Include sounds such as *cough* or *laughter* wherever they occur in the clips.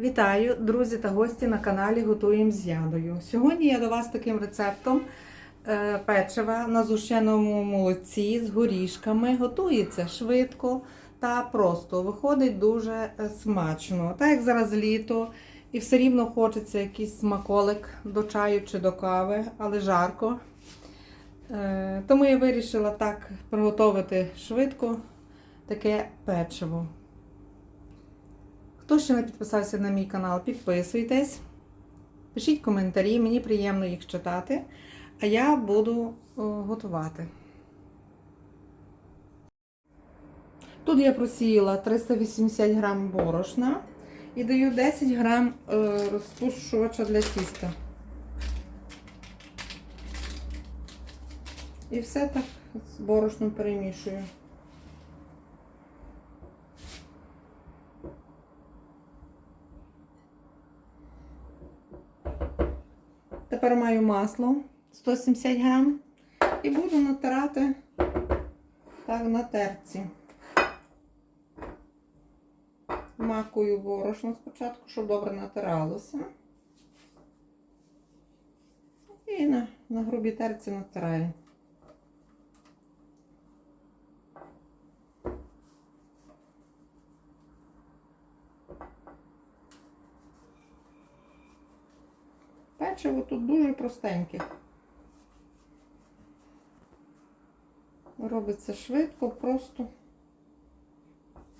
Вітаю, друзі та гості на каналі Готуємо з ядою. Сьогодні я до вас таким рецептом е, печива на зущеному молоці з горішками. Готується швидко та просто. Виходить дуже е, смачно. Так як зараз літо, і все рівно хочеться якийсь смаколик до чаю чи до кави, але жарко. Е, Тому я вирішила так приготувати швидко таке печиво. Хто ще не підписався на мій канал, підписуйтесь, пишіть коментарі, мені приємно їх читати, а я буду готувати. Тут я просіяла 380 грам борошна і даю 10 грам е, розпушувача для тіста. І все так з борошном перемішую. Тепер маю масло 170 грам і буду натирати так на терці. Макую борошно спочатку, щоб добре натиралося. І на, на грубій терці натираю. Печиво тут дуже простеньке. Робиться швидко, просто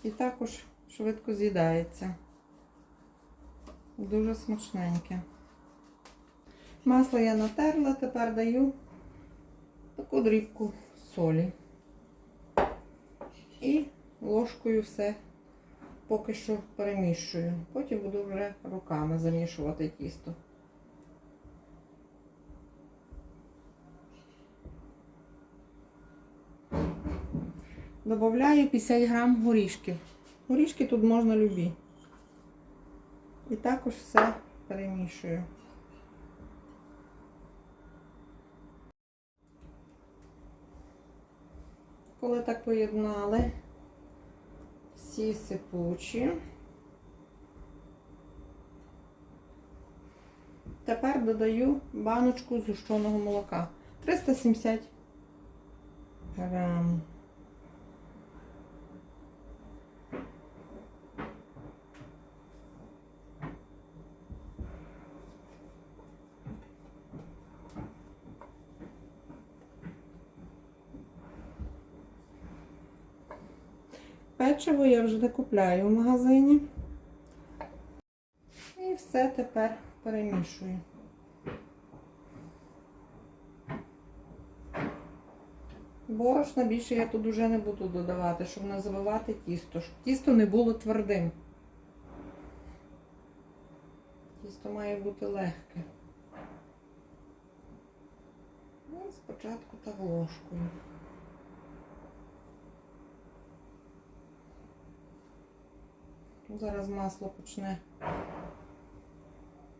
і також швидко з'їдається. Дуже смачненьке. Масло я натерла, тепер даю таку дрібку солі. І ложкою все поки що перемішую. Потім буду вже руками замішувати тісто. Добавляю 50 грам горішків. Горішки тут можна любі. І також все перемішую. Коли так поєднали всі сипучі, тепер додаю баночку згущеного молока. 370 грам. Печиво я вже не купляю в магазині. І все тепер перемішую. Борошна більше я тут уже не буду додавати, щоб не забивати тісто, щоб тісто не було твердим. Тісто має бути легке. Ну, спочатку так ложкою. Зараз масло почне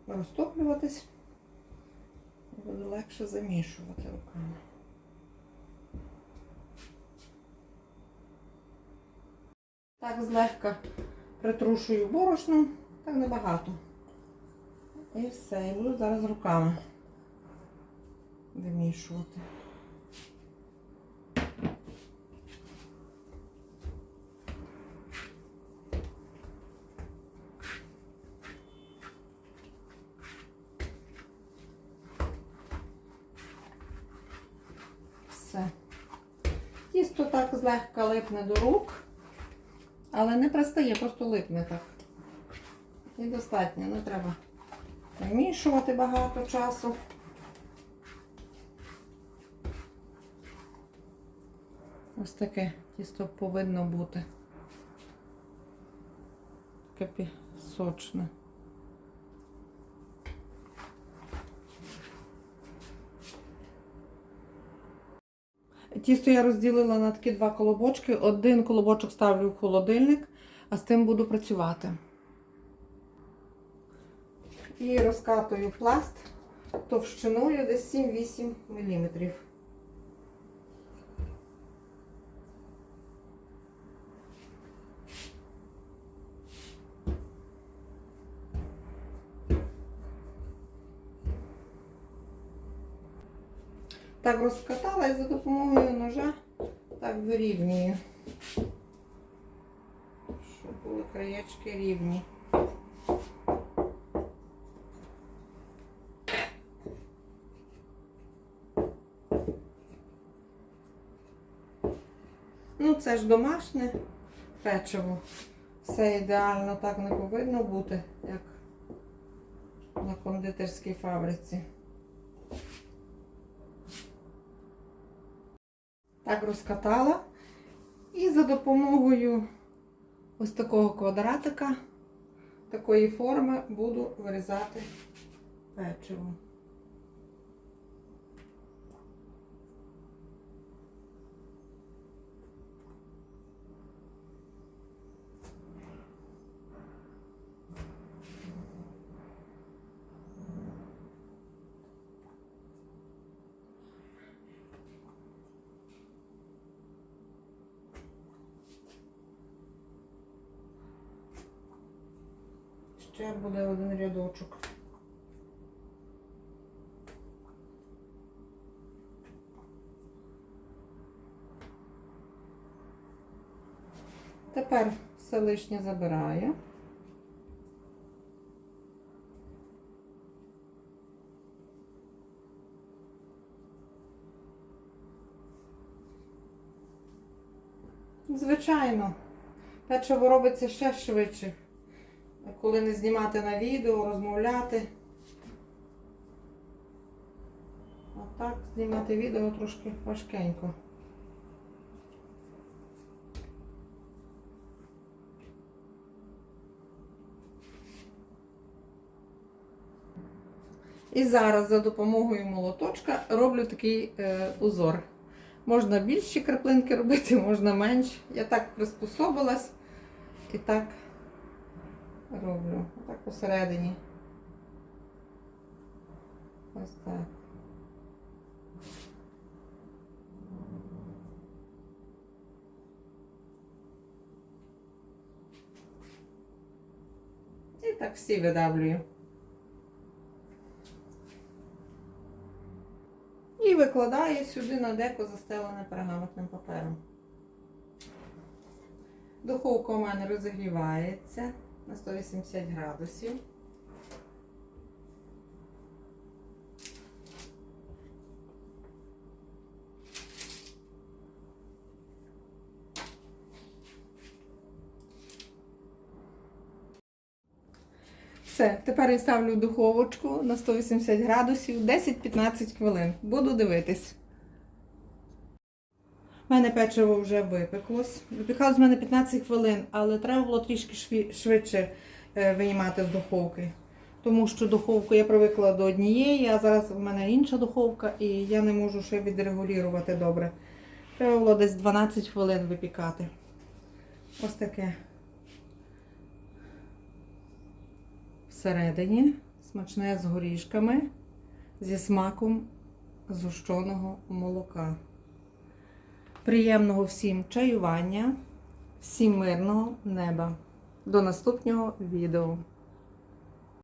розтоплюватись буде легше замішувати руками. Так злегка притрушую борошном, так небагато. І все, і буду зараз руками вимішувати. Все. Тісто так злегка липне до рук, але не пристає, просто липне так. І достатньо, не треба вимішувати багато часу. Ось таке тісто повинно бути. Таке сочне. Тісто я розділила на такі два колобочки. Один колобочок ставлю в холодильник, а з тим буду працювати. І розкатую пласт товщиною десь 7-8 мм. Так розкатала і за допомогою ножа так вирівнюю. Щоб були краєчки рівні. Ну, це ж домашнє печиво. Все ідеально так не повинно бути, як на кондитерській фабриці. Так розкатала. І за допомогою ось такого квадратика, такої форми, буду вирізати печиво. Ще буде один рядочок. Тепер все лишнє забираю. Звичайно, печиво робиться ще швидше коли не знімати на відео, розмовляти. А так знімати відео трошки важкенько. І зараз за допомогою молоточка роблю такий е, узор. Можна більші краплинки робити, *laughs* можна менші. Я так приспособилась і так роблю. Так посередині. Ось так. І так всі видавлюю. І викладаю сюди на деко застелене пергаментним папером. Духовка у мене розігрівається на 180 градусів. Все, тепер я ставлю духовочку на 180 градусів 10-15 хвилин. Буду дивитись. У мене печиво вже випеклось. Випікалось в мене 15 хвилин, але треба було трішки швидше е, виймати з духовки. Тому що духовку я привикла до однієї, а зараз в мене інша духовка і я не можу ще відрегулювати добре. Треба було десь 12 хвилин випікати. Ось таке. Всередині смачне з горішками, зі смаком зущеного молока. Приємного всім чаювання, всім мирного неба. До наступного відео.